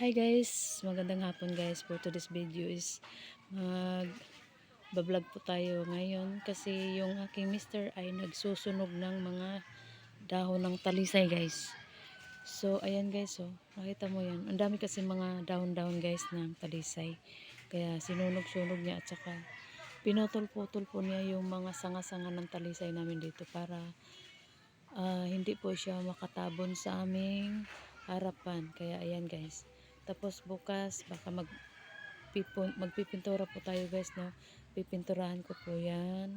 Hi guys, magandang hapon guys. For today's video is mag bablog po tayo ngayon kasi yung aking mister ay nagsusunog ng mga dahon ng talisay guys. So ayan guys, oh, nakita mo yan. Ang dami kasi mga dahon-dahon guys ng talisay. Kaya sinunog-sunog niya at saka pinutol-putol po niya yung mga sanga-sanga ng talisay namin dito para ah, hindi po siya makatabon sa aming harapan. Kaya ayan guys. Tapos bukas baka mag magpipintura po tayo guys no. Pipinturahan ko po 'yan.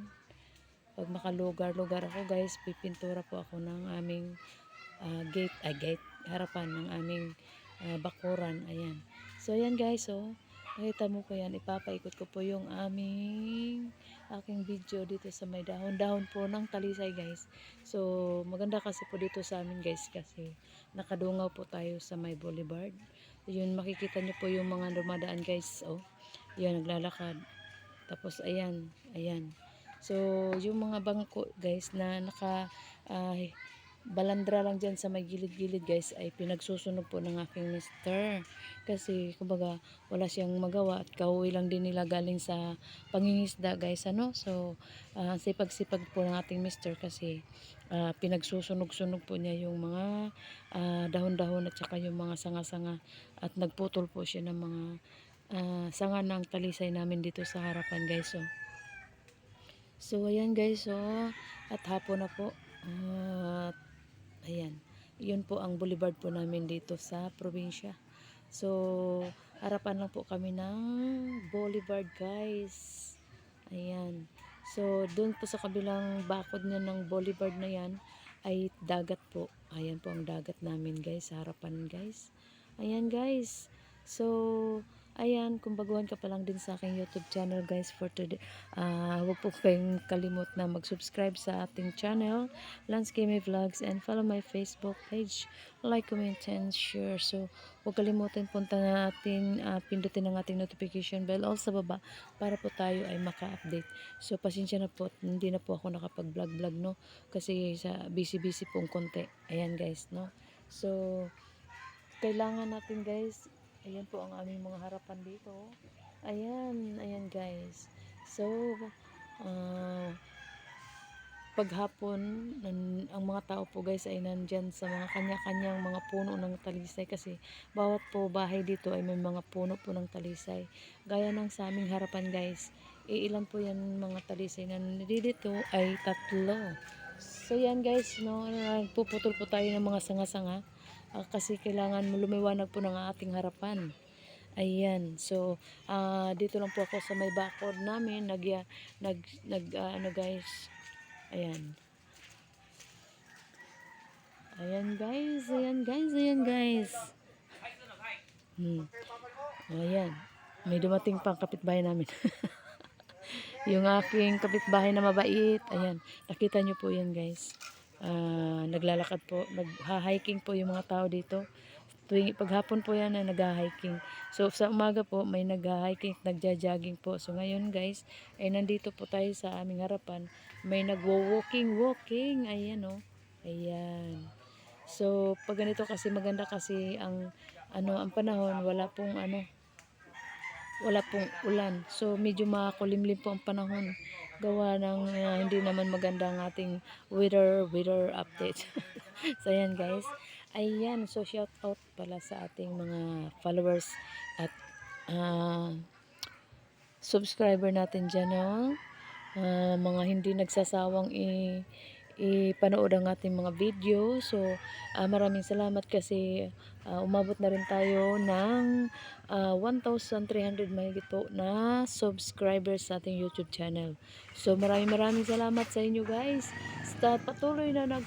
Pag makalugar-lugar ako guys, pipintura po ako ng aming ah, gate, ay gate, harapan ng aming ah, bakuran. Ayan. So ayan guys, oh. Nakita mo ko yan, ipapaikot ko po yung aming aking video dito sa may dahon-dahon po ng talisay guys. So maganda kasi po dito sa amin guys kasi nakadungaw po tayo sa may boulevard. Yun makikita nyo po yung mga dumadaan guys. Oh, yan naglalakad. Tapos ayan, ayan. So yung mga bangko guys na naka ah, balandra lang dyan sa may gilid-gilid guys ay pinagsusunog po ng aking mister. Kasi kumbaga wala siyang magawa at kauwi lang din nila galing sa pangingisda guys ano. So ah, sipag-sipag po ng ating mister kasi ah, pinagsusunog-sunog po niya yung mga ah, dahon-dahon at saka yung mga sanga-sanga at nagputol po siya ng mga ah, sanga ng talisay namin dito sa harapan guys. So, so ayan guys oh. At hapon na po. At ayan. Yun po ang boulevard po namin dito sa probinsya. So, harapan lang po kami ng boulevard guys. Ayan. So, doon po sa kabilang bakod niya ng boulevard na yan ay dagat po. Ayan po ang dagat namin guys, sa harapan guys. Ayan guys. So, ayan, kung ka pa lang din sa aking YouTube channel guys for today. ah huwag po kayong kalimot na mag-subscribe sa ating channel, Lance Vlogs, and follow my Facebook page. Like, comment, and share. So, huwag kalimutan punta natin, ah, pindutin ang ating notification bell all sa baba para po tayo ay maka-update. So, pasensya na po, hindi na po ako nakapag-vlog-vlog, no? Kasi sa busy-busy pong konti. Ayan guys, no? So, kailangan natin guys, ayan po ang aming mga harapan dito. Ayan, ayan guys. So, ah, paghapon, nan, ang mga tao po guys ay nandyan sa mga kanya-kanyang mga puno ng talisay kasi bawat po bahay dito ay may mga puno po ng talisay. Gaya ng sa aming harapan guys, iilan po yan mga talisay na nandito ay tatlo. So yan guys, no, nagpuputol po tayo ng mga sanga-sanga ah, kasi kailangan lumiwanag po ng ating harapan. Ayan. So, ah, dito lang po ako sa may bakod namin. Nag, nag, nag ah, ano guys. Ayan. Ayan guys. Ayan guys. Ayan guys. Hmm. Ayan. May dumating pang kapitbahay namin. yung aking kapitbahay na mabait. Ayan. Nakita nyo po yan guys. Ah, naglalakad po. Nag-hiking po yung mga tao dito. Tuwing paghapon po yan na nag-hiking. So sa umaga po may nag-hiking, nagja-jogging po. So ngayon guys, ay nandito po tayo sa aming harapan. May nagwo-walking, walking. Ayan oh. Ayan. So pag ganito kasi maganda kasi ang ano ang panahon, wala pong ano wala pong ulan. So medyo makakulimlim po ang panahon. Gawa ng uh, hindi naman maganda ang ating weather weather update. so ayan guys. Ayan, so shout out pala sa ating mga followers at ah, subscriber natin dyan, no? Ah, mga hindi nagsasawang i ipanood ang ating mga video. So, ah, maraming salamat kasi ah, umabot na rin tayo ng ah, 1,300 mahigit po na subscribers sa ating YouTube channel. So, maraming maraming salamat sa inyo guys. Sa patuloy na nag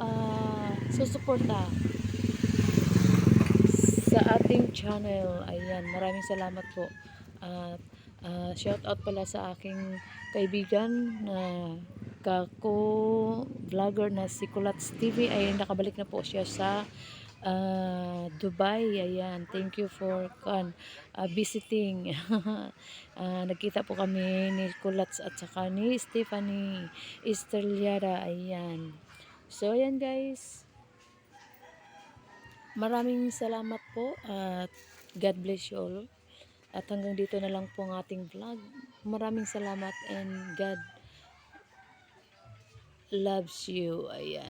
ah, susuporta sa ating channel. Ayan, maraming salamat po. At ah, shout out pala sa aking kaibigan na kako vlogger na si Kulats TV ay nakabalik na po siya sa ah, Dubai. Ayan, thank you for kan ah, visiting. Ah, nagkita po kami ni Kulats at saka ni Stephanie Estrellada. Ayan. So, ayan guys. Maraming salamat po at God bless you all. At hanggang dito na lang po ang ating vlog. Maraming salamat and God loves you. Uh, Ayan.